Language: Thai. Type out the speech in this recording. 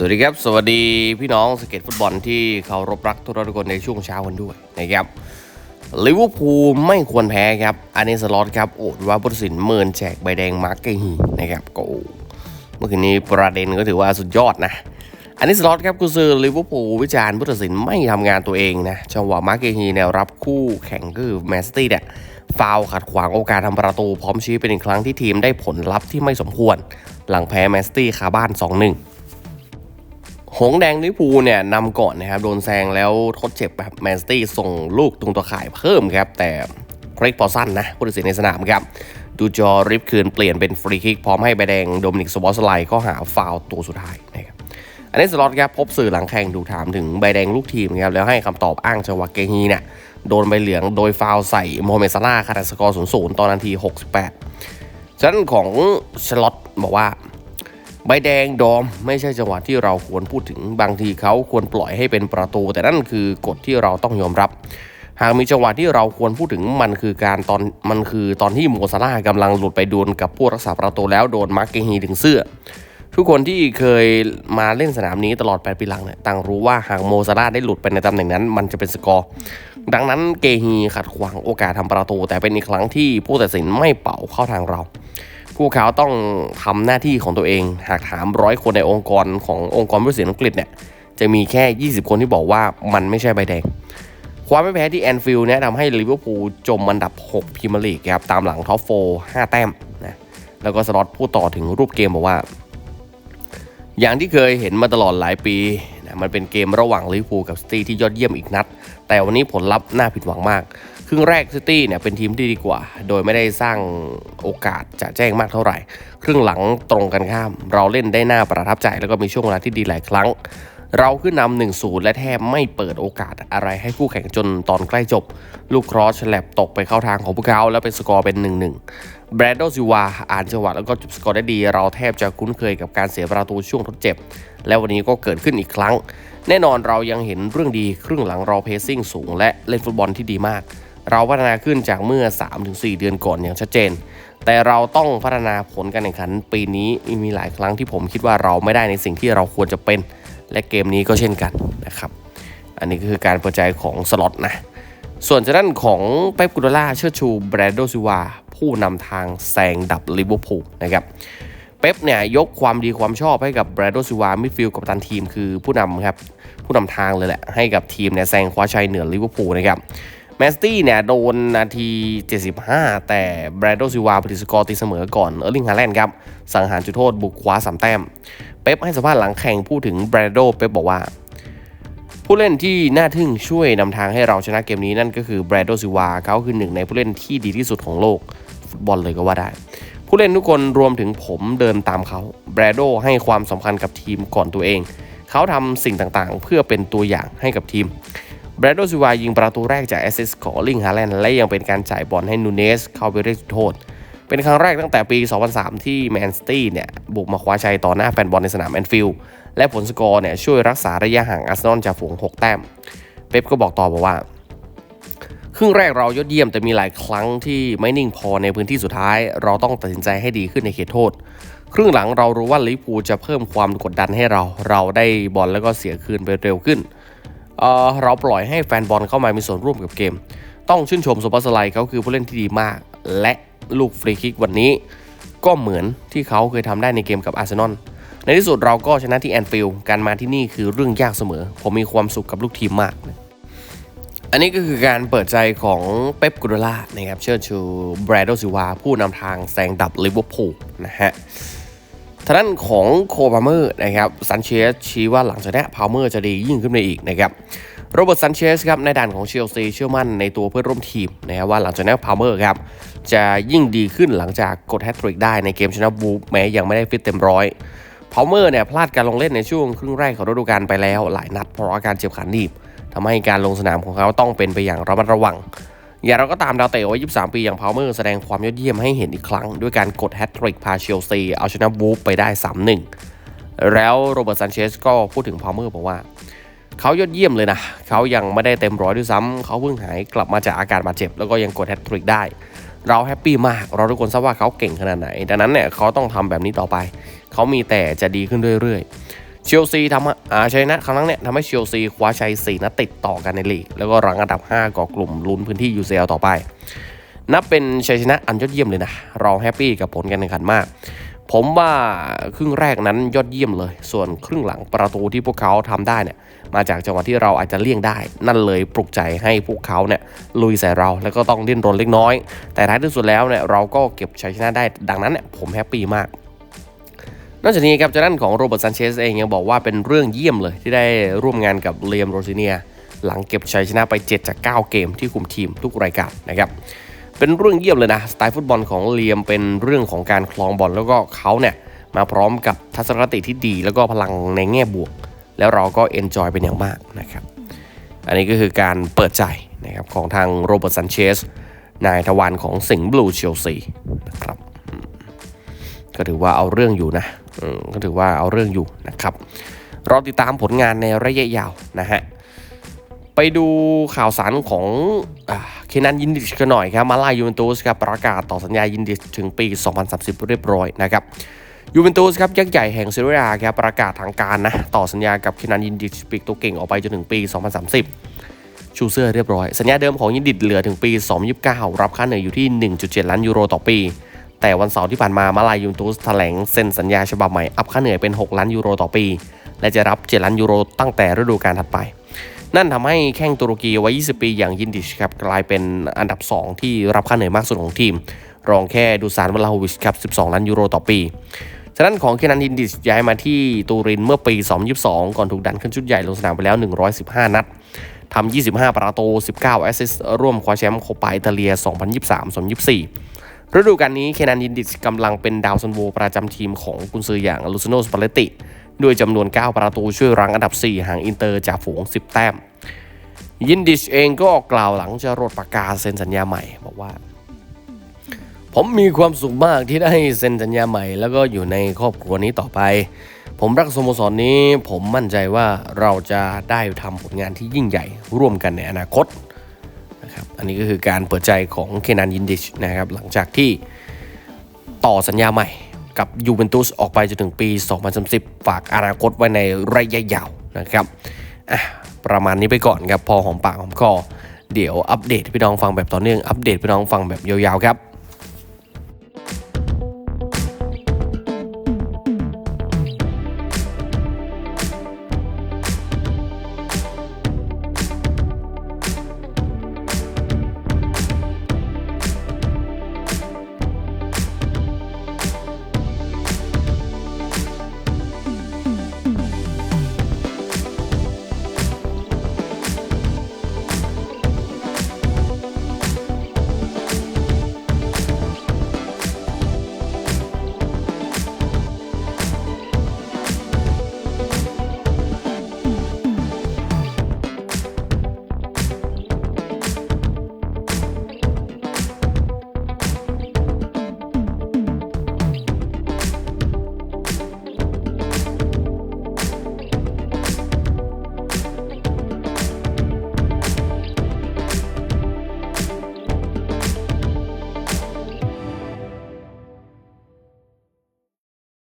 สวัสดีครับ สวัสดีพี่น้องสเก็ตฟุตบอลที่เคารพรักทุกท่านทุกคนในช่วงเช้าวันด้วยนะครับลิเวอร์พูลไม่ควรแพ้ครับอันนี้สล็อตครับโอดว่าบุตรสินเมินแจกใบแดงมาร์กเกฮีนะครับก็โอ้เมื่อคืนนี้ประเด็นก็ถือว่าสุดยอดนะ อันนี้สล็อตครับกุซือลิเวอร์พูลวิจารณ์ผู้ตัดสินไม่ทำงานตัวเองนะจังหวะมาร์กเกฮีแนวรับคู่แข่งก็คือแมนซิตี้เนี่ยฟาวขัดขวางโอกาสทำประตู พร้อมชี้เป็นอีกครั้งที่ทีมได้ผลลัพธ์ที่ไม่สมควร หลังแพ้แมนซิตี้คาบ้าน 2-1 หงแดงลิพูเนี่ยนำก่อนนะครับ โดนแซงแล้วทดเจ็บแบบแมนซิตี้ส่งลูกตรงตัวข่ายเพิ่มครับ แต่เกรกพอสั้นนะผู้ตัดสินในสนามครับดูจอริบคืนเปลี่ยนเป็นฟรีคิก พร้อมให้ใบแดงโดมินิกสวอสไลข้อหาฟาวตัวสุดท้ายนะครับอันนี้สล็อตครับพบสื่อหลังแข่งดูถามถึงใบแดงลูกทีมครับแล้วให้คำตอบอ้างจังหวะเกฮีเนี่ยโดนใบเหลืองโดยฟาวใส่โมฮัมเม็ดซาร่าห์ขณะสกอร์0 0ตอนนาที 68ฉะนั้นของชลอตบอกว่า ใบแดงดอมไม่ใช่จังหวะที่เราควรพูดถึงบางทีเขาควรปล่อยให้เป็นประตู แต่นั่นคือกฎที่เราต้องยอมรับ หากมีจังหวะที่เราควรพูดถึงมันคือการตอนมันคือตอนที่โมซาร่ากำลังหลุดไปดวลกับผู้รักษาประตูแล้วโดนมาร์กเกฮีถึงเสื้อ ทุกคนที่เคยมาเล่นสนามนี้ตลอด 8 ปีหลังเนี่ยต่างรู้ว่าหากโมซาร่าได้หลุดไปในตำแหน่งนั้น มันจะเป็นสกอร์ดังนั้นเกฮีขัดขวางโอกาสทำประตู แต่เป็นอีกครั้งที่ผู้ตัดสินไม่เป่าเข้าทางเรา พวกเขาต้องทำหน้าที่ของตัวเอง หากถามร้อยคนในองค์กรขององค์กรผู้ตัดสินอังกฤษเนี่ยจะมีแค่ 20 คนที่บอกว่ามันไม่ใช่ใบแดง ความไม่แพ้ที่แอนฟิลด์เนี่ยทำให้ลิเวอร์พูลจมอันดับ 6พรีเมียร์ลีกครับตามหลังท็อปโฟ5แต้มนะแล้วก็สล็อตพูดต่อถึงรูปเกมบอกว่า อย่างที่เคยเห็นมาตลอดหลายปีนะมันเป็นเกมระหว่างลิเวอร์พูลกับซิตี้ที่ยอดเยี่ยมอีกนัด แต่วันนี้ผลลัพธ์น่าผิดหวังมาก ครึ่งแรกซิตี้เนี่ยเป็นทีมที่ดีกว่า โดยไม่ได้สร้างโอกาสจะแจ้งมากเท่าไหร่ ครึ่งหลังตรงกันข้าม เราเล่นได้หน่าประทับใจแล้วก็มีช่วงเวลาที่ดีหลายครั้ง เราขึ้นนำหนึ่งศูนย์และแทบไม่เปิดโอกาสอะไรให้คู่แข่งจนตอนใกล้จบ ลูกครอสฉลับตกไปเข้าทางของพวกเขาแล้วเป็นสกอร์เป็น 1-1 แบรดโดซิวาอ่านจังหวะแล้วก็จบสกอร์ได้ดี เราแทบจะคุ้นเคยกับการเสียประตูช่วงทดเจ็บ และวันนี้ก็เกิดขึ้นอีกครั้ง แน่นอนเรายังเห็นเรื่องดีครึ่งหลังเราเพสซิ่งสูงและเล่นฟุตบอลที่ดีมาก เราพัฒนาขึ้นจากเมื่อ 3-4 เดือนก่อนอย่างชัดเจน แต่เราต้องพัฒนาผลการแข่งขันปีนี้มีหลายครั้งที่ผมคิดว่าเราไม่ได้ในสิ่งที่เราควรจะเป็น และเกมนี้ก็เช่นกันนะครับ อันนี้ก็คือการเปิดใจของสล็อตนะ ส่วนจากด้านของเป๊ปกุดล่าเชิดชูแบรนโดซิวาผู้นำทางแซงดับลิเวอร์พูลนะครับเป๊ปเนี่ยยกความดีความชอบให้กับแบรนโดซิวามิดฟิลด์กับตันทีมคือผู้นำครับผู้นำทางเลยแหละให้กับทีมเนี่ยแซงคว้าชัยเหนือลิเวอร์พูลนะครับ แมสตี้เนี่ยโดนนาที 75 แต่แบรนโดซิวาผลิตสกอร์ตีเสมอก่อนเออร์ลิงฮาแลนด์ครับสังหารจุดโทษบุกคว้าสามแต้ม เป๊ปให้สัมภาษณ์หลังแข่งพูดถึงแบรนโดเป๊ปบอกว่า ผู้เล่นที่น่าทึ่งช่วยนำทางให้เราชนะเกมนี้นั่นก็คือแบรนโดซิวาเขาคือหนึ่งในผู้เล่นที่ดีที่สุดของโลกฟุตบอลเลยก็ว่าได้ ผู้เล่นทุกคนรวมถึงผมเดินตามเขาแบรโดให้ความสำคัญกับทีมก่อนตัวเอง เขาทำสิ่งต่างๆ เพื่อเป็นตัวอย่างให้กับทีม แบรโดซิวายิงประตูแรกจากแอสซิสของลิงฮาแลนด์และยังเป็นการจ่ายบอลให้นูเนสเข้าไปเรียกโทษ เป็นครั้งแรกตั้งแต่ปี 2003 ที่แมนซิตี้เนี่ยบุกมาคว้าชัยต่อหน้าแฟนบอลในสนามแอนฟิลด์และผลสกอร์เนี่ยช่วยรักษาระยะห่างอาร์เซนอลจากฝูง 6 แต้ม เป๊ปก็บอกต่อบอกว่า ครึ่งแรกเรายอดเยี่ยมแต่มีหลายครั้งที่ไม่นิ่งพอในพื้นที่สุดท้าย เราต้องตัดสินใจให้ดีขึ้นในเขตโทษ ครึ่งหลังเรารู้ว่าลิเวอร์พูจะเพิ่มความกดดันให้เรา เราได้บอลแล้วก็เสียคืนไปเร็วขึ้น เอ่อเราปล่อยให้แฟนบอลเข้ามามีส่วนร่วมกับเกม ต้องชื่นชมสุภาสไลเขาคือผู้เล่นที่ดีมาก และลูกฟรีคิกวันนี้ ก็เหมือนที่เขาเคยทำได้ในเกมกับอาร์เซนอลในที่สุดเราก็ชนะที่แอนฟิลด์การมาที่นี่คือเรื่องยากเสมอ ผมมีความสุขกับลูกทีมมากอันนี้ก็คือการเปิดใจของเป๊ปกุดล่านะครับเชิญชูแบรดโดซิวาผู้นำทางแซงดับลิเวอร์พูลนะฮะ ทางด้านของโคพาเมอร์นะครับซันเชสชี้ว่าหลังจากนี้พาวเมอร์จะดียิ่งขึ้นไปอีกนะครับโรเบิร์ตซันเชสครับในด่านของเชลซีเชื่อมั่นในตัวเพื่อนร่วมทีมนะครับว่าหลังจากนี้พาวเมอร์ครับจะยิ่งดีขึ้นหลังจากกดแฮตทริกได้ในเกมชนะบูฟแม้ยังไม่ได้ฟิตเต็มร้อยพาวเมอร์เนี่ยพลาดการลงเล่นในช่วงครึ่งแรกของฤดูกาลไปแล้วหลายนัดเพราะอาการเจ็บขาหนีบทำให้การลงสนามของเขาต้องเป็นไปอย่างระมัดระวัง อย่างเราก็ตามดาวเตะวัย23 ปีอย่างพาวเมอร์แสดงความยอดเยี่ยมให้เห็นอีกครั้ง ด้วยการกดแฮตทริกพาเชลซีเอาชนะบูฟไปได้ 3-1 แล้วโรเบิร์ตซันเชสก็พูดถึงพาวเมอร์บอกว่า เขายอดเยี่ยมเลยนะ เขายังไม่ได้เต็มร้อยด้วยซ้ำเขาเพิ่งหายกลับมาจากอาการบาดเจ็บ แล้วก็ยังกดแฮตทริกได้ เราแฮปปี้มาก เราทุกคนทราบว่าเขาเก่งขนาดไหน ดังนั้นเนี่ยเขาต้องทำแบบนี้ต่อไป เขามีแต่จะดีขึ้นเรื่อยๆ เชลซีทำอาชัยนะครั้งนั้นเนี่ยทำให้เชลซีคว้าชัย 4 นัดติดต่อกันในลีก แล้วก็รังอันดับ 5 ก่อกลุ่มลุ้นพื้นที่ UCL ต่อไป นับเป็นชัยชนะอันยอดเยี่ยมเลยนะ เราแฮปปี้กับผลการแข่งขันมาก ผมว่าครึ่งแรกนั้นยอดเยี่ยมเลย ส่วนครึ่งหลังประตูที่พวกเขาทำได้เนี่ยมาจากจังหวะที่เราอาจจะเลี่ยงได้ นั่นเลยปลุกใจให้พวกเขาเนี่ยลุยใส่เราแล้วก็ต้องดิ้นรนเล็กน้อย แต่ท้ายที่สุดแล้วเนี่ยเราก็เก็บชัยชนะได้ดังนั้นเนี่ยผมแฮปปี้มาก นอกจากนี้ครับจากด้านของโรเบิร์ตซันเชสเองยังบอกว่าเป็นเรื่องเยี่ยมเลยที่ได้ร่วมงานกับเลียมโรซิเนีย หลังเก็บชัยชนะไป 7 จาก 9 เกมที่คุมทีมทุกรายการนะครับเป็นเรื่องเยี่ยมเลยนะสไตล์ฟุตบอลของเลียมเป็นเรื่องของการคลองบอลแล้วก็เขาเนี่ยมาพร้อมกับทัศนคติที่ดี แล้วก็พลังในแง่บวก แล้วเราก็เอนจอยเป็นอย่างมากนะครับอันนี้ก็คือการเปิดใจนะครับของทางโรเบิร์ตซันเชสนายทวารของสิงห์บลูเชลซีนะครับก็ถือว่าเอาเรื่องอยู่นะ ก็ถือว่าเอาเรื่องอยู่นะครับ รอติดตามผลงานในระยะยาวนะฮะ ไปดูข่าวสารของเคนันยินดิชกันหน่อยครับ มาลายูเวนตุสครับประกาศต่อสัญญายินดิชถึงปี 2030 เรียบร้อยนะครับยูเวนตุสครับยักษ์ใหญ่แห่งซีเรียครับประกาศทางการนะต่อสัญญากับเคนันยินดิชปีกตัวเก่งออกไปจนถึงปี 2030 ชูเสื้อเรียบร้อย สัญญาเดิมของยินดิชเหลือถึงปี 2029 รับค่าเหนื่อยอยู่ที่ 1.7 ล้านยูโรต่อปี แต่วันเสาร์ที่ผ่านมามาลายูนตุสแถลงเซ็นสัญญาฉบับใหม่ อัพค่าเหนื่อยเป็น 6 ล้านยูโรต่อปี และจะรับ 7 ล้านยูโรตั้งแต่ฤดูกาลถัดไป นั่นทำให้แข้งตุรกีวัย 20 ปีอย่างยินดิชครับกลายเป็นอันดับ 2 ที่รับค่าเหนื่อยมากสุดของทีม รองแค่ดูซานวลาโฮวิชครับ 12 ล้านยูโรต่อปีฉะนั้นของเคนันยินดิชย้ายมาที่ตูรินเมื่อปี 2022 ก่อนถูกดันขึ้นชุดใหญ่ลงสนามไปแล้ว 115 นัดทำ25 ประตู 19 แอสซิสต์ร่วมคว้าแชมป์โคปาอิตาเลีย 2023-2024 ฤดูกาลนี้เคนันยินดิชกำลังเป็นดาวซันโวประจำทีมของกุนซืออย่างลูซิโนสปาเลติด้วยจำนวน 9 ประตูช่วยรั้งอันดับ 4 ห่างอินเตอร์จากฝูง 10 แต้ม ยินดิชเองก็กล่าวหลังจะรดประกาศเซ็นสัญญาใหม่บอกว่า ผมมีความสุขมากที่ได้เซ็นสัญญาใหม่ แล้วก็อยู่ในครอบครัวนี้ต่อไป ผมรักสโมสรนี้ ผมมั่นใจว่าเราจะได้ทำผลงานที่ยิ่งใหญ่ร่วมกันในอนาคต อันนี้ก็คือการเปิดใจของเคนันยินดิชนะครับ หลังจากที่ต่อสัญญาใหม่กับยูเวนตุสออกไปจนถึงปี 2030 ฝากอนาคตไว้ในระยะยาวนะครับอะประมาณนี้ไปก่อนครับ พอหอมปากหอมคอเดี๋ยวอัปเดตพี่น้องฟังแบบต่อเนื่อง อัปเดตพี่น้องฟังแบบยาวๆครับ